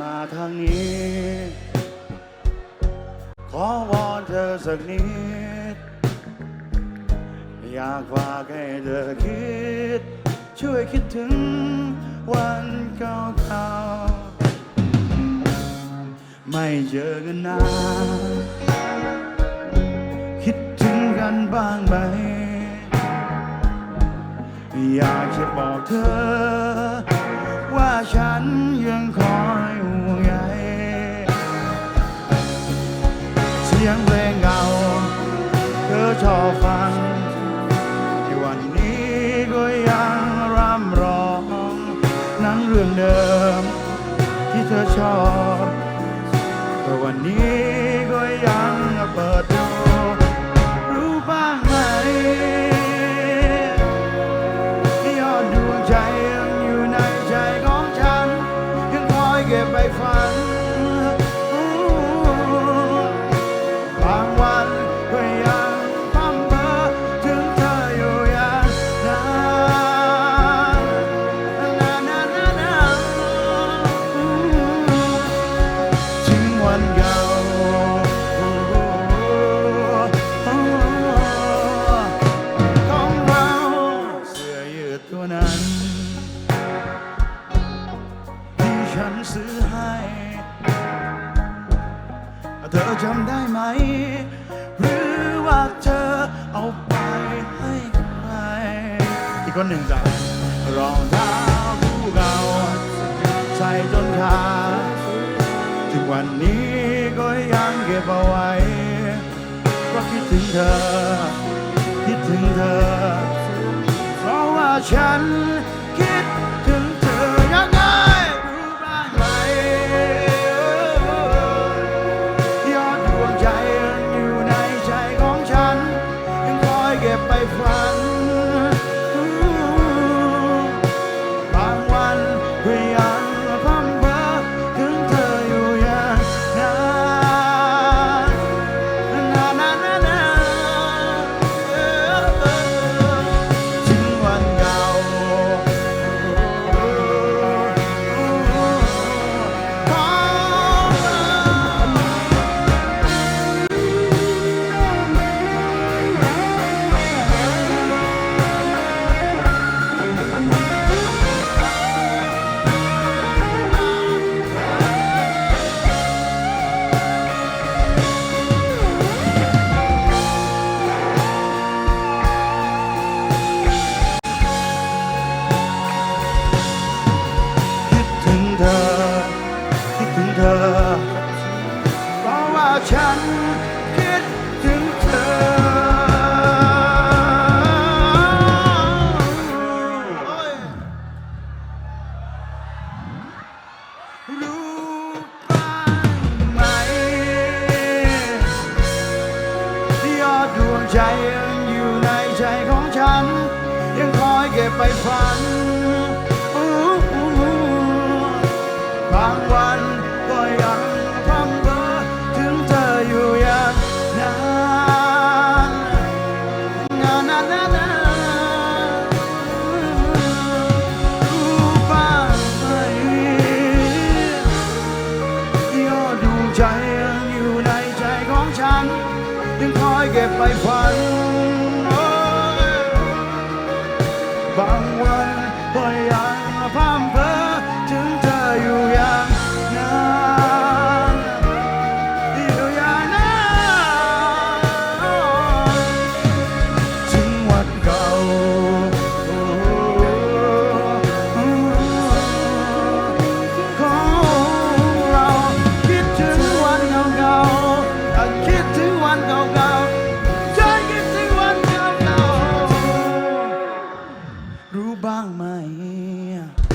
มาทางนี้ ขอวอนเธอสักนิด อยากฝากให้เธอคิด ช่วยคิดถึงวันเก่าๆไม่เจอกันนานคิดถึงกันบ้างไหม อยากจะบอกเธอว่าฉันยังขอ อชอบฟังในวันนี้ก็ยังร่ำร้องหนังเรื่องเดิม ที่เธอชอบแต่วันนี้ก็ยังเปิดดู เธอจำได้ไหม หรือว่าเธอเอาไปให้ใคร อีกคนหนึ่งจ้ะรองเท้าคู่เก่าใส่จนขาดถึงวันนี้ก็ยังเก็บเอาไว้เพราะคิดถึงเธอ คิดถึงเธอ เพราะว่าฉัน ฉันคิดถึงเธอ รู้บ้างไหมยอดดวงใจยังอยู่ในใจของฉัน ยังคอยเก็บไปฝันบางวันก็ยัง ใจของฉันยังคอยเ Gubang main.